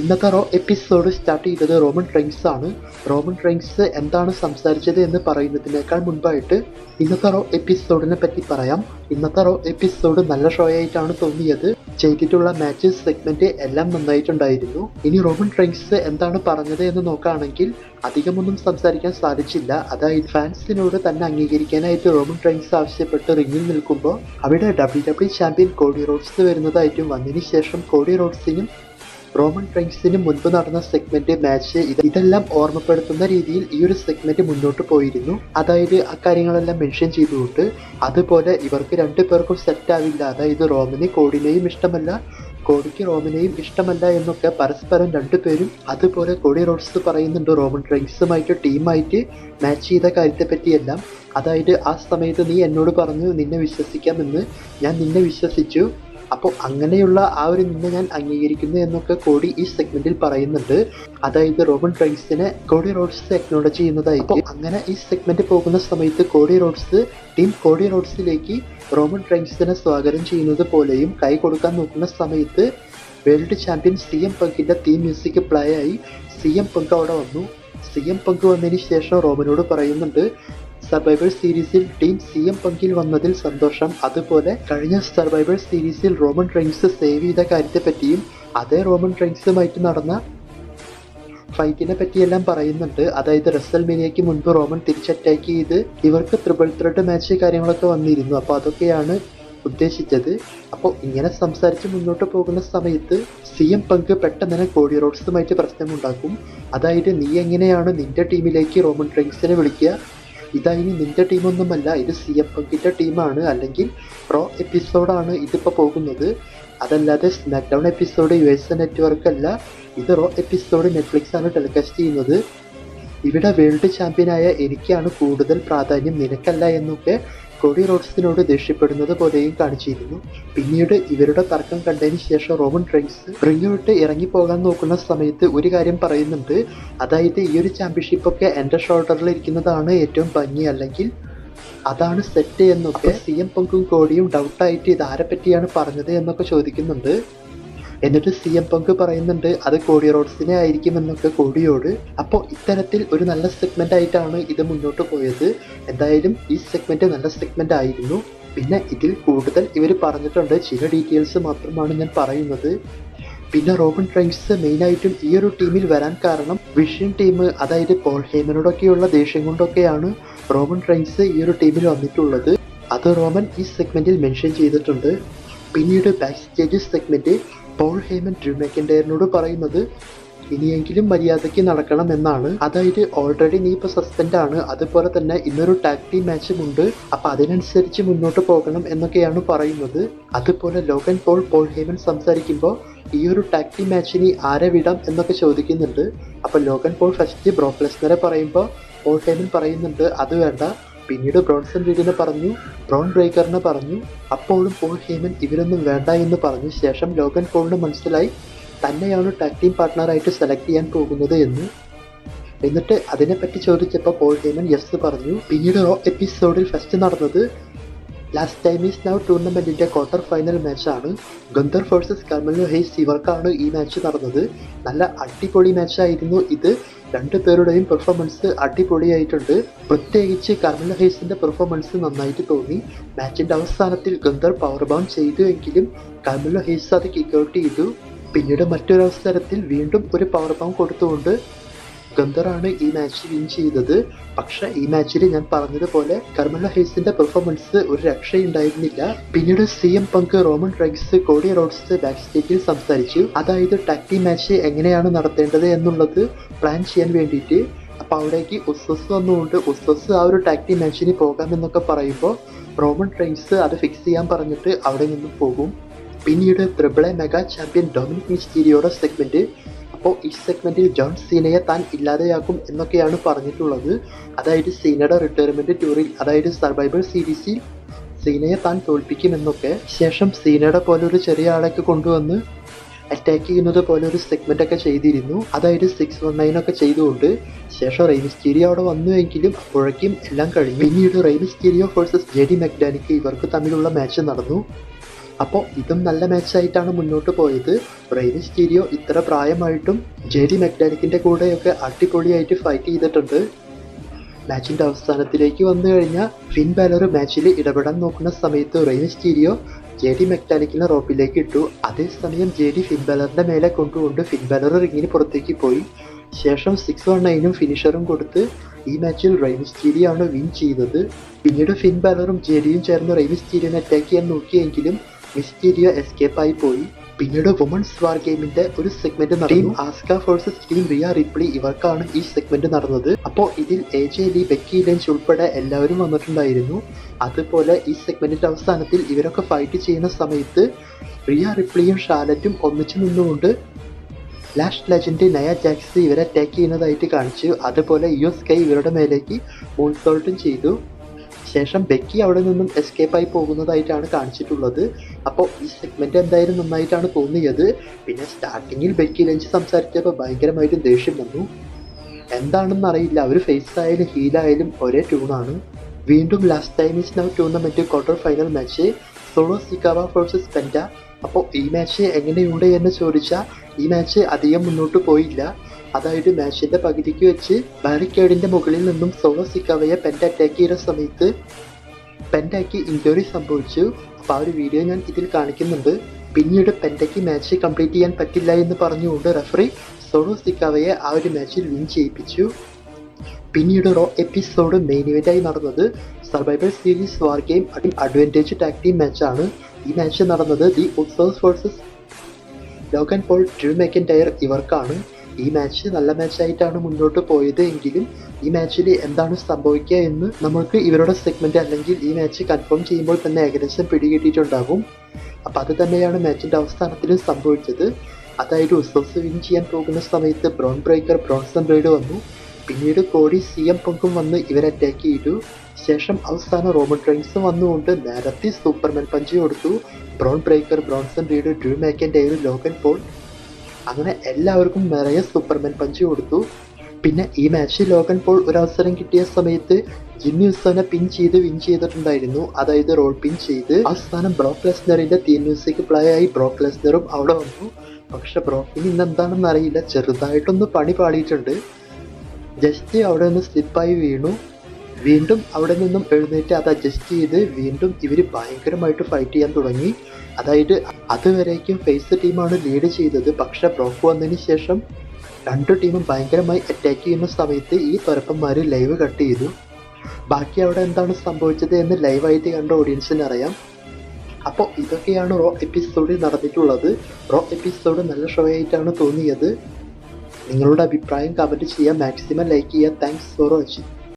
ഇന്നത്തെ Raw episode start ചെയ്തത് Roman Reigns ആണ്. റോമൻ ട്രെയിൻസ് എന്താണ് സംസാരിച്ചത് എന്ന് പറയുന്നതിനേക്കാൾ മുൻപായിട്ട് ഇന്നത്തെ റോ എപ്പിസോഡിനെ പറ്റി പറയാം. ഇന്നത്തെ റോ എപ്പിസോഡ് നല്ല ഷോ ആയിട്ടാണ് തോന്നിയത്. ചെയ്തിട്ടുള്ള മാച്ചസ് സെഗ്മെന്റ് എല്ലാം നന്നായിട്ടുണ്ടായിരുന്നു. ഇനി റോമൻ ട്രെയിൻസ് എന്താണ് പറഞ്ഞത് എന്ന് നോക്കുകയാണെങ്കിൽ അധികമൊന്നും സംസാരിക്കാൻ സാധിച്ചില്ല. അതായത് ഫാൻസിനോട് തന്നെ അംഗീകരിക്കാനായിട്ട് റോമൻ ട്രെയിൻസ് ആവശ്യപ്പെട്ട് റിങ്ങിൽ നിൽക്കുമ്പോൾ അവിടെ W W champion Cody Rhodes വരുന്നതായിട്ടും വന്നതിന് ശേഷം കോഡി റോഡ്സിനും റോമൻ റെയിൻസിന് മുൻപ് നടന്ന സെഗ്മെന്റ് മാച്ച് ഇത് ഇതെല്ലാം ഓർമ്മപ്പെടുത്തുന്ന രീതിയിൽ ഈ ഒരു സെഗ്മെന്റ് മുന്നോട്ട് പോയിരുന്നു. അതായത് അക്കാര്യങ്ങളെല്ലാം കാര്യങ്ങളെല്ലാം മെൻഷൻ ചെയ്തുകൊണ്ട് അതുപോലെ ഇവർക്ക് രണ്ടു പേർക്കും സെറ്റ് ആവില്ല അതായത് റോമന് കോഡിനെയും ഇഷ്ടമല്ല കോടിക്ക് റോമിനെയും ഇഷ്ടമല്ല എന്നൊക്കെ പരസ്പരം രണ്ടുപേരും അതുപോലെ കോടി റോഡ്സ് പറയുന്നുണ്ട്. റോമൻ റെയിൻസുമായിട്ട് ടീമായിട്ട് മാച്ച് ചെയ്ത കാര്യത്തെ പറ്റിയെല്ലാം. അതായത് ആ സമയത്ത് നീ എന്നോട് പറഞ്ഞു നിന്നെ വിശ്വസിക്കാമെന്ന്. ഞാൻ നിന്നെ വിശ്വസിച്ചു. അപ്പോൾ അങ്ങനെയുള്ള ആ ഒരു നിന്നെ ഞാൻ അംഗീകരിക്കുന്നു എന്നൊക്കെ കോടി ഈ സെഗ്മെന്റിൽ പറയുന്നുണ്ട്. അതായത് റോമൻ ഡ്രൈസിനെ കോടി റോഡ്സ് ടെക്നോളജി ചെയ്യുന്നതായിരിക്കും അങ്ങനെ ഈ സെഗ്മെന്റ് പോകുന്ന സമയത്ത് കോടി റോഡ്സ് ടീം കോടി റോഡ്സിലേക്ക് റോമൻ ഡ്രൈസിനെ സ്വാഗതം ചെയ്യുന്നത് പോലെയും കൈ കൊടുക്കാൻ നോക്കുന്ന സമയത്ത് വേൾഡ് ചാമ്പ്യൻ സി എം പങ്കിന്റെ തീം മ്യൂസിക് പ്ലേ ആയി സി എം പങ്ക് അവിടെ വന്നു. സി എം പങ്ക് വന്നതിന് ശേഷം റോമനോട് പറയുന്നുണ്ട് സർവൈവർ സീരീസിൽ ടീം സി എം പങ്കിൽ വന്നതിൽ സന്തോഷം. അതുപോലെ കഴിഞ്ഞ സർവൈവർ സീരീസിൽ റോമൻ റെയിൻസ് സേവ് ചെയ്ത കാര്യത്തെ പറ്റിയും അതേ റോമൻ റെയിൻസുമായിട്ട് നടന്ന ഫൈറ്റിനെ പറ്റിയെല്ലാം പറയുന്നുണ്ട്. അതായത് റസൽ മീനിയയ്ക്ക് മുൻപ് റോമൻ തിരിച്ചറ്റാക്ക് ചെയ്ത് ഇവർക്ക് ത്രിബിൾ ത്രെഡ് മാച്ച് കാര്യങ്ങളൊക്കെ വന്നിരുന്നു. അപ്പോൾ അതൊക്കെയാണ് ഉദ്ദേശിച്ചത്. അപ്പോൾ ഇങ്ങനെ സംസാരിച്ച് മുന്നോട്ട് പോകുന്ന സമയത്ത് സി എം പങ്ക് പെട്ടെന്ന് തന്നെ കോടി റോഡ്സുമായിട്ട് പ്രശ്നമുണ്ടാക്കും. അതായത് നീ എങ്ങനെയാണ് നിന്റെ ടീമിലേക്ക് റോമൻ ട്രെയിൻസിനെ വിളിക്കുക? ഇതാ ഇനി നിന്റെ ടീമൊന്നുമല്ല ഇത് സി എഫ് എഫിന്റെ ടീമാണ്. അല്ലെങ്കിൽ പ്രോ എപ്പിസോഡാണ് ഇതിപ്പോൾ പോകുന്നത്. അതല്ലാതെ SmackDown episode U S network അല്ല ഇത് റോ എപ്പിസോഡ് നെറ്റ്ഫ്ലിക്സ് ആണ് ടെലികാസ്റ്റ് ചെയ്യുന്നത്. ഇവിടെ വേൾഡ് ചാമ്പ്യനായ എനിക്കാണ് കൂടുതൽ പ്രാധാന്യം നിനക്കല്ല എന്നൊക്കെ കോടി റോഡ്സിനോട് ദേഷ്യപ്പെടുന്നത് പോലെയും കാണിച്ചിരുന്നു. പിന്നീട് ഇവരുടെ തർക്കം കണ്ടതിന് ശേഷം റോമൻ റെയിൻസ് റിങ് വിട്ട് ഇറങ്ങി പോകാൻ നോക്കുന്ന സമയത്ത് ഒരു കാര്യം പറയുന്നുണ്ട്. അതായത് ഈ ഒരു ചാമ്പ്യൻഷിപ്പ് ഒക്കെ എന്റെ ഷോൾഡറിൽ ഇരിക്കുന്നതാണ് ഏറ്റവും ഭംഗി അല്ലെങ്കിൽ അതാണ് സെറ്റ് എന്നൊക്കെ സി എം പങ്കും കോടിയും ഡൗട്ടായിട്ട് ഇത് ആരെ പറ്റിയാണ് പറഞ്ഞത് എന്നൊക്കെ ചോദിക്കുന്നുണ്ട്. എന്നിട്ട് സി എം പങ്ക് പറയുന്നുണ്ട് അത് കോടി റോഡ്സിനെ ആയിരിക്കും എന്നൊക്കെ കോടിയോട് അപ്പോൾ ഇത്തരത്തിൽ ഒരു നല്ല സെഗ്മെന്റ് ആയിട്ടാണ് ഇത് മുന്നോട്ട് പോയത്. എന്തായാലും ഈ സെഗ്മെന്റ് നല്ല സെഗ്മെന്റ് ആയിരുന്നു. പിന്നെ ഇതിൽ കൂടുതൽ ഇവർ പറഞ്ഞിട്ടുണ്ട്. ചില ഡീറ്റെയിൽസ് മാത്രമാണ് ഞാൻ പറയുന്നത്. പിന്നെ റോബൻ ട്രൈൻസ് മെയിനായിട്ടും ഈ ഒരു ടീമിൽ വരാൻ കാരണം വിഷൻ ടീം അതായത് പോൾ ഹേമനോടൊക്കെയുള്ള ദേഷ്യം കൊണ്ടൊക്കെയാണ് റോബൻ ട്രൈൻസ് ഈ ഒരു ടീമിൽ വന്നിട്ടുള്ളത്. അത് റോമൻ ഈ സെഗ്മെന്റിൽ മെൻഷൻ ചെയ്തിട്ടുണ്ട്. പിന്നീട് backstage segment Paul Heyman Drew മെക്കൻഡയറിനോട് പറയുന്നത് ഇനിയെങ്കിലും മര്യാദയ്ക്ക് നടക്കണം എന്നാണ്. അതായത് ഓൾറെഡി നീ ഇപ്പോൾ സസ്പെൻഡ് ആണ്. അതുപോലെ തന്നെ ഇന്നൊരു ടാക്ടി മാച്ചും ഉണ്ട്. അപ്പൊ അതിനനുസരിച്ച് മുന്നോട്ട് പോകണം എന്നൊക്കെയാണ് പറയുന്നത്. അതുപോലെ ലോകൻ പോൾ പോൾ ഹേമൻ സംസാരിക്കുമ്പോൾ ഈ ഒരു ടാക്ടി മാച്ചിന് ആരെ വിടാം? എന്നൊക്കെ ചോദിക്കുന്നുണ്ട്. അപ്പൊ ലോകൻ പോൾ ഫസ്റ്റ് ബ്രോക്ലെസ്നറെ പറയുമ്പോൾ പോൾ ഹേമൻ പറയുന്നുണ്ട് അത് വേണ്ട. പിന്നീട് ബ്രോൺസൺ റീഡിനെ പറഞ്ഞു ബ്രോൺ ബ്രേക്കറിനെ പറഞ്ഞു അപ്പോഴും പോൾ ഹേമൻ ഇവരൊന്നും വേണ്ട എന്ന് പറഞ്ഞു. ശേഷം ലോഗൻ പോളിന് മനസ്സിലായി തന്നെയാണ് ടാക് ടീം പാർട്ട്ണറായിട്ട് സെലക്ട് ചെയ്യാൻ പോകുന്നത് എന്ന്. എന്നിട്ട് അതിനെപ്പറ്റി ചോദിച്ചപ്പോൾ പോൾ ഹേമൻ യെസ് പറഞ്ഞു. പിന്നീട് എപ്പിസോഡിൽ ഫസ്റ്റ് നടന്നത് ലാസ്റ്റ് ടൈം ഈസ് നൗ ടൂർണമെന്റിന്റെ ക്വാർട്ടർ ഫൈനൽ മാച്ചാണ് ഗന്ധർ വേഴ്സസ് കമലു ഹെയ്സ് ഇവർക്കാണ് ഈ മാച്ച് നടന്നത്. നല്ല അടിപൊളി മാച്ചായിരുന്നു ഇത്. രണ്ടു പേരുടെയും പെർഫോമൻസ് അടിപൊളിയായിട്ടുണ്ട്. പ്രത്യേകിച്ച് കർമല ഹെയ്സിന്റെ പെർഫോമൻസ് നന്നായിട്ട് തോന്നി. മാച്ചിന്റെ അവസാനത്തിൽ ഗന്ധർ പവർ ബൗൺ ചെയ്തു എങ്കിലും കർമല അത് കിക്ക് ഔട്ട് ചെയ്തു. പിന്നീട് മറ്റൊരു അവസരത്തിൽ വീണ്ടും ഒരു പവർ ബൗൺ കൊടുത്തുകൊണ്ട് ഗന്ധറാണ് ഈ മാച്ച് വിൻ ചെയ്തത്. പക്ഷെ ഈ മാച്ചിൽ ഞാൻ പറഞ്ഞതുപോലെ കർമല ഹെയ്സിന്റെ പെർഫോമൻസ് ഒരു രക്ഷയുണ്ടായിരുന്നില്ല. പിന്നീട് C M Punk Roman Reigns Cody Rhodes back സ്റ്റേജിൽ സംസാരിച്ചു. അതായത് ടാക്ടി മാച്ച് എങ്ങനെയാണ് നടത്തേണ്ടത് എന്നുള്ളത് പ്ലാൻ ചെയ്യാൻ വേണ്ടിയിട്ട്. അപ്പൊ അവിടേക്ക് ഉസ്വസ് വന്നുകൊണ്ട് ഉസ്വസ് ആ ഒരു ടാക്ടി മാച്ചിന് പോകാമെന്നൊക്കെ പറയുമ്പോൾ റോമൻ റൈഗ്സ് അത് ഫിക്സ് ചെയ്യാൻ പറഞ്ഞിട്ട് അവിടെ നിന്നും പോകും. പിന്നീട് triple A mega champion Dominik മിസ്റ്റീരിയോയുടെ segment അപ്പോൾ ഈ സെഗ്മെന്റിൽ ജോൺ സീനയെ താൻ ഇല്ലാതെയാക്കും എന്നൊക്കെയാണ് പറഞ്ഞിട്ടുള്ളത്. അതായത് സീനയുടെ റിട്ടയർമെന്റ് ടൂറിൽ അതായത് സർവൈവർ സീരീസിൽ സീനയെ താൻ തോൽപ്പിക്കുമെന്നൊക്കെ ശേഷം സീനയുടെ പോലെ ഒരു ചെറിയ ആളൊക്കെ കൊണ്ടുവന്ന് അറ്റാക്ക് ചെയ്യുന്നത് പോലെ ഒരു സെഗ്മെന്റ് ഒക്കെ ചെയ്തിരുന്നു. അതായത് സിക്സ് വൺ നയൻ ഒക്കെ ചെയ്തുകൊണ്ട് ശേഷം റെയിമിസ്റ്റീരിയോ അവിടെ വന്നുവെങ്കിലും അപ്പോഴേക്കും എല്ലാം കഴിഞ്ഞു. പിന്നീട് Rey Mysterio versus J D McDonagh ഇവർക്ക് തമ്മിലുള്ള മാച്ച് നടന്നു. അപ്പോൾ ഇതും നല്ല മാച്ചായിട്ടാണ് മുന്നോട്ട് പോയത്. റെയിൻ സ്റ്റീരിയോ ഇത്ര പ്രായമായിട്ടും ജെ ഡി മെക്ഡാനിക്കിന്റെ കൂടെയൊക്കെ അടിപൊളിയായിട്ട് ഫൈറ്റ് ചെയ്തിട്ടുണ്ട്. മാച്ചിന്റെ അവസാനത്തിലേക്ക് വന്നു കഴിഞ്ഞാൽ ഫിൻ ബാലർ മാച്ചിൽ ഇടപെടാൻ നോക്കുന്ന സമയത്ത് റെയിൻ സ്റ്റീരിയോ ജെ ഡി മെക്ടാനിക്കിനെ റോപ്പിലേക്ക് ഇട്ടു. അതേസമയം ജെ ഡി ഫിൻ ബാലറിന്റെ മേലെ കൊണ്ടുകൊണ്ട് ഫിൻ ബാലർ റിങ്ങിന് പുറത്തേക്ക് പോയി. ശേഷം സിക്സ് വൺ നയനും ഫിനിഷറും കൊടുത്ത് ഈ മാച്ചിൽ റെയിൻ സ്റ്റീരിയോ ആണ് വിൻ ചെയ്തത്. പിന്നീട് ഫിൻ ബാലറും ജെ ഡിയും ചേർന്ന് റെയിൻ സ്റ്റീരിയോനെ അറ്റാക്ക് ചെയ്യാൻ നോക്കിയെങ്കിലും മിസ്റ്റീരിയോ എസ്കേപ്പ് ആയി പോയി. പിന്നീട് വുമൺസ് വാർ ഗെയിമിന്റെ ഒരു സെഗ്മെന്റ് നടന്നു. ആസ്ക ഫോഴ്സസ് ടീം റിയ റിപ്ലി ഇവർക്കാണ് ഈ സെഗ്മെന്റ് നടന്നത്. അപ്പോ ഇതിൽ A J Lee Becky Lynch ഉൾപ്പെടെ എല്ലാവരും വന്നിട്ടുണ്ടായിരുന്നു. അതുപോലെ ഈ സെഗ്മെന്റിന്റെ അവസാനത്തിൽ ഇവരൊക്കെ ഫൈറ്റ് ചെയ്യുന്ന സമയത്ത് റിയ റിപ്ലിയും ഷാലറ്റും ഒന്നിച്ചു നിന്നുകൊണ്ട് ലാസ്റ്റ് ലെജൻഡ് നയ ജാക്സ് ഇവരെ അറ്റാക്ക് ചെയ്യുന്നതായിട്ട് കാണിച്ചു. അതുപോലെ യു എസ് കൈ ഇവരുടെ മേലേക്ക് മൂൺസോൾട്ടും ചെയ്തു. ശേഷം ബെക്കി അവിടെ നിന്നും എസ്കേപ്പ് ആയി പോകുന്നതായിട്ടാണ് കാണിച്ചിട്ടുള്ളത്. അപ്പോൾ ഈ സെഗ്മെന്റ് എന്തായാലും നന്നായിട്ടാണ് തോന്നിയത്. പിന്നെ സ്റ്റാർട്ടിങ്ങിൽ ബെക്കി ലഞ്ച് സംസാരിച്ചപ്പോൾ ഭയങ്കരമായിട്ട് ദേഷ്യം വന്നു. എന്താണെന്ന് അറിയില്ല. അവർ ഫേസ് ആയാലും ഹീലായാലും ഒരേ ട്യൂണാണ് വീണ്ടും last time is now tournament quarter final match Solo Sikoa versus Penta അപ്പോൾ ഈ മാച്ച് എങ്ങനെയുണ്ട് എന്ന് ചോദിച്ചാൽ ഈ മാച്ച് അധികം മുന്നോട്ട് പോയില്ല. അതായത് മാച്ചിന്റെ പകുതിക്ക് വെച്ച് ബാരിക്കേഡിന്റെ മുകളിൽ നിന്നും സോളോ സിക്കാവയെ പെന്റ് അറ്റാക്ക് ചെയ്ത സമയത്ത് പെന്റയ്ക്ക് ഇഞ്ചുറി സംഭവിച്ചു. അപ്പോൾ ആ ഒരു വീഡിയോ ഞാൻ ഇതിൽ കാണിക്കുന്നുണ്ട്. പിന്നീട് പെന്റയ്ക്ക് മാച്ച് കംപ്ലീറ്റ് ചെയ്യാൻ പറ്റില്ല എന്ന് പറഞ്ഞുകൊണ്ട് റെഫറി സോളോ സിക്കാവയെ ആ ഒരു മാച്ചിൽ വിൻ ചെയ്യിപ്പിച്ചു. പിന്നീട് റോ എപ്പിസോഡ് മെയിൻ ഇവന്റായി നടന്നത് Survivor Series War Game advantage tag team മാച്ചാണ് ഈ മാച്ച് നടന്നത് the Usos versus Logan Paul Drew McIntyre ഇവർക്കാണ്. ഈ മാച്ച് നല്ല മാച്ചായിട്ടാണ് മുന്നോട്ട് പോയത് എങ്കിലും ഈ മാച്ചിൽ എന്താണ് സംഭവിക്കുക എന്ന് നമുക്ക് ഇവരുടെ സെഗ്മെന്റ് അല്ലെങ്കിൽ ഈ മാച്ച് കൺഫേം ചെയ്യുമ്പോൾ തന്നെ ഏകദേശം പിടികിട്ടിയിട്ടുണ്ടാകും. അപ്പം അത് തന്നെയാണ് മാച്ചിന്റെ അവസാനത്തിലും സംഭവിച്ചത്. അതായത് ഉത്സവസ് വിൻ ചെയ്യാൻ പോകുന്ന സമയത്ത് ബ്രോൺ ബ്രേക്കർ ബ്രോൺസൺ റൈഡ് വന്നു. പിന്നീട് എം പങ്കും വന്ന് ഇവരെ അറ്റാക്ക് ചെയ്തു. ശേഷം അവസാനം റോമൻ ട്രെയിൻസ് വന്നുകൊണ്ട് നേരത്തെ സൂപ്പർമാൻ പഞ്ച് കൊടുത്തു. Bron Breakker Bronson Reed Drew Dale Logan Paul അങ്ങനെ എല്ലാവർക്കും നിറയെ സൂപ്പർമാൻ പഞ്ച് കൊടുത്തു. പിന്നെ ഈ മാച്ചിൽ ലോഗൻ പോൾ ഒരു അവസരം കിട്ടിയ സമയത്ത് ജിമ്മി ഉസോനെ പിൻ ചെയ്ത് വിൻ ചെയ്തിട്ടുണ്ടായിരുന്നു. അതായത് റോൾ പിൻ ചെയ്ത്. അവസാനം ബ്രോക്ക് ലെസ്നറിന്റെ തീം മ്യൂസിക് പ്ലേ ആയി. ബ്രോക്ക് ലെസ്നറും അവിടെ വന്നു. പക്ഷെ ബ്രോക്കിന് ഇന്ന് എന്താണെന്ന് അറിയില്ല. ചെറുതായിട്ടൊന്ന് പണി പാടിയിട്ടുണ്ട് ജസ്റ്റ് അവിടെ നിന്ന് സ്ലിപ്പായി വീണു. വീണ്ടും അവിടെ നിന്നും എഴുന്നേറ്റ് അത് അഡ്ജസ്റ്റ് ചെയ്ത് വീണ്ടും ഇവർ ഭയങ്കരമായിട്ട് ഫൈറ്റ് ചെയ്യാൻ തുടങ്ങി. അതായത് അതുവരേക്കും ഫേസ് ടീമാണ് ലീഡ് ചെയ്തത്. പക്ഷെ ബ്രോക്ക് വന്നതിന് ശേഷം രണ്ട് ടീമും ഭയങ്കരമായി അറ്റാക്ക് ചെയ്യുന്ന സമയത്ത് ഈ തുരപ്പന്മാർ ലൈവ് കട്ട് ചെയ്തു. ബാക്കി അവിടെ എന്താണ് സംഭവിച്ചത് എന്ന് ലൈവായിട്ട് കണ്ട ഓഡിയൻസിന് അറിയാം. അപ്പോൾ ഇതൊക്കെയാണ് റോ എപ്പിസോഡിൽ നടന്നിട്ടുള്ളത്. റോ എപ്പിസോഡ് നല്ല ഷോ ആയിട്ടാണ് തോന്നിയത്. നിങ്ങളുടെ അഭിപ്രായം കമന്റ് ചെയ്യുക മാക്സിമം ലൈക്ക് ചെയ്യുക താങ്ക്സ് ഫോർ വാച്ചിങ്